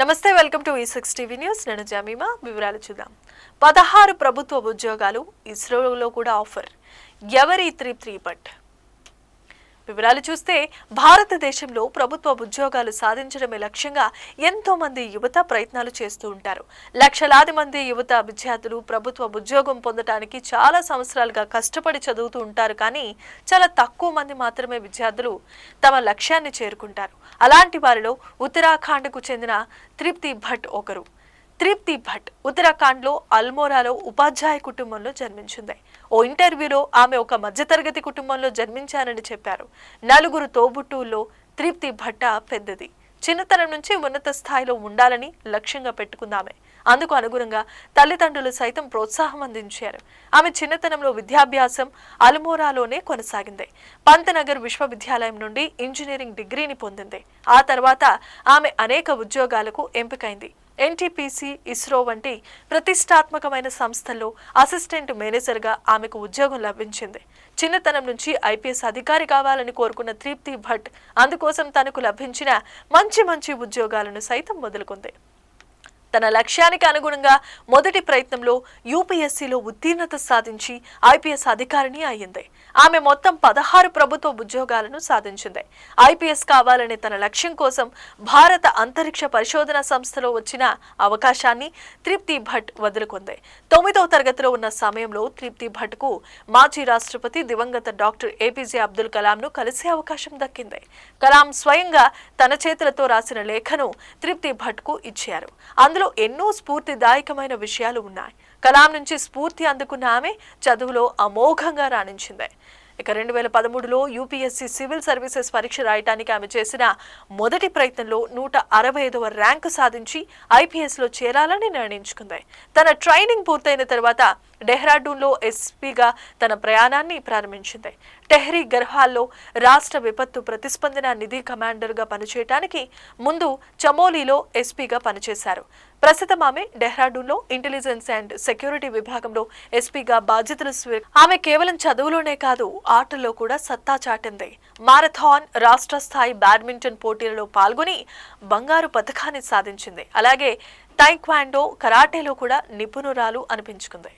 నమస్తే welcome to ఈ six TV news నేను జమీమా. వివరాలు చూద్దాం. పదహారు ప్రభుత్వ ఉద్యోగాలు ఇస్రోలో కూడా ఆఫర్. ఎవరి త్రీ త్రీ బట్ వివరాలు చూస్తే భారతదేశంలో ప్రభుత్వ ఉద్యోగాలు సాధించడమే లక్ష్యంగా ఎంతో మంది యువత ప్రయత్నాలు చేస్తూ ఉంటారు. లక్షలాది మంది యువత విద్యార్థులు ప్రభుత్వ ఉద్యోగం పొందడానికి చాలా సంవత్సరాలుగా కష్టపడి చదువుతూ ఉంటారు కానీ చాలా తక్కువ మంది మాత్రమే విద్యార్థులు తమ లక్ష్యాన్ని చేరుకుంటారు. అలాంటి వారిలో ఉత్తరాఖండ్కు చెందిన తృప్తి భట్ ఒకరు. తృప్తి భట్ ఉత్తరాఖండ్లో అల్మోరాలో ఉపాధ్యాయ కుటుంబంలో జన్మించింది. ఓ ఇంటర్వ్యూలో ఆమె ఒక మధ్యతరగతి కుటుంబంలో జన్మించానని చెప్పారు. నలుగురు తోబుట్టువుల్లో తృప్తి భట్ట పెద్దది. చిన్నతనం నుంచి ఉన్నత స్థాయిలో ఉండాలని లక్ష్యంగా పెట్టుకుందామె. అందుకు అనుగుణంగా తల్లిదండ్రులు సైతం ప్రోత్సాహం అందించారు. ఆమె చిన్నతనంలో విద్యాభ్యాసం అల్మోరాలోనే కొనసాగింది. పంతనగర్ విశ్వవిద్యాలయం నుండి ఇంజనీరింగ్ డిగ్రీని పొందింది. ఆ తర్వాత ఆమె అనేక ఉద్యోగాలకు ఎంపికైంది. ఎన్టీపీసీ ఇస్రో వంటి ప్రతిష్టాత్మకమైన సంస్థల్లో అసిస్టెంట్ మేనేజర్గా ఆమెకు ఉద్యోగం లభించింది. చిన్నతనం నుంచి ఐపీఎస్ అధికారి కావాలని కోరుకున్న తృప్తి భట్ అందుకోసం తనకు లభించిన మంచి మంచి ఉద్యోగాలను సైతం మొదలుకుంది తన లక్ష్యానికి అనుగుణంగా మొదటి ప్రయత్నంలో యూపీఎస్సీలో ఉత్తీర్ణత సాధించి ఐపీఎస్ అధికారిని అయ్యింది. ఆమె మొత్తం పదహారు ప్రభుత్వ ఉద్యోగాలను సాధించింది. ఐపీఎస్ కావాలనే తన లక్ష్యం కోసం భారత అంతరిక్ష పరిశోధన సంస్థలో వచ్చిన అవకాశాన్ని తృప్తి భట్ వదులుకుంది. తొమ్మిదవ తరగతిలో ఉన్న సమయంలో తృప్తి భట్కు మాజీ రాష్ట్రపతి దివంగత డాక్టర్ ఏపీజే అబ్దుల్ కలాంను కలిసే అవకాశం దక్కింది. కలాం స్వయంగా తన చేతులతో రాసిన లేఖను తృప్తి భట్కు ఇచ్చారు. అందులో ఎన్నో స్ఫూర్తిదాయకమైన విషయాలు ఉన్నాయి. కలాం నుంచి స్ఫూర్తి అందుకున్న ఆమె చదువులో అమోఘంగా రాణించింది. ఇక రెండు వేల పదమూడులో యూపీఎస్సీ సివిల్ సర్వీసెస్ పరీక్ష రాయటానికి ఆమె చేసిన మొదటి ప్రయత్నంలో నూట అరవై ఐదవ ర్యాంకు సాధించి ఐపీఎస్లో చేరాలని నిర్ణయించుకుంది. తన ట్రైనింగ్ పూర్తయిన తర్వాత డెహ్రాడూన్లో ఎస్పీగా తన ప్రయాణాన్ని ప్రారంభించింది. టెహ్రీ గర్హాల్లో రాష్ట్ర విపత్తు ప్రతిస్పందన నిధి కమాండర్గా పనిచేయటానికి ముందు చమోలీలో ఎస్పీగా పనిచేశారు. ప్రస్తుతం ఆమె డెహ్రాడూన్లో ఇంటెలిజెన్స్ అండ్ సెక్యూరిటీ విభాగంలో ఎస్పీగా బాధ్యతలు స్వీ ఆమె కేవలం చదువులోనే కాదు ఆటల్లో కూడా సత్తా చాటింది. మారథాన్ రాష్ట్ర స్థాయి బ్యాడ్మింటన్ పోటీలలో పాల్గొని బంగారు పథకాన్ని సాధించింది. అలాగే టైక్వాండో కరాటేలో కూడా నిపుణురాలు అనిపించుకుంది.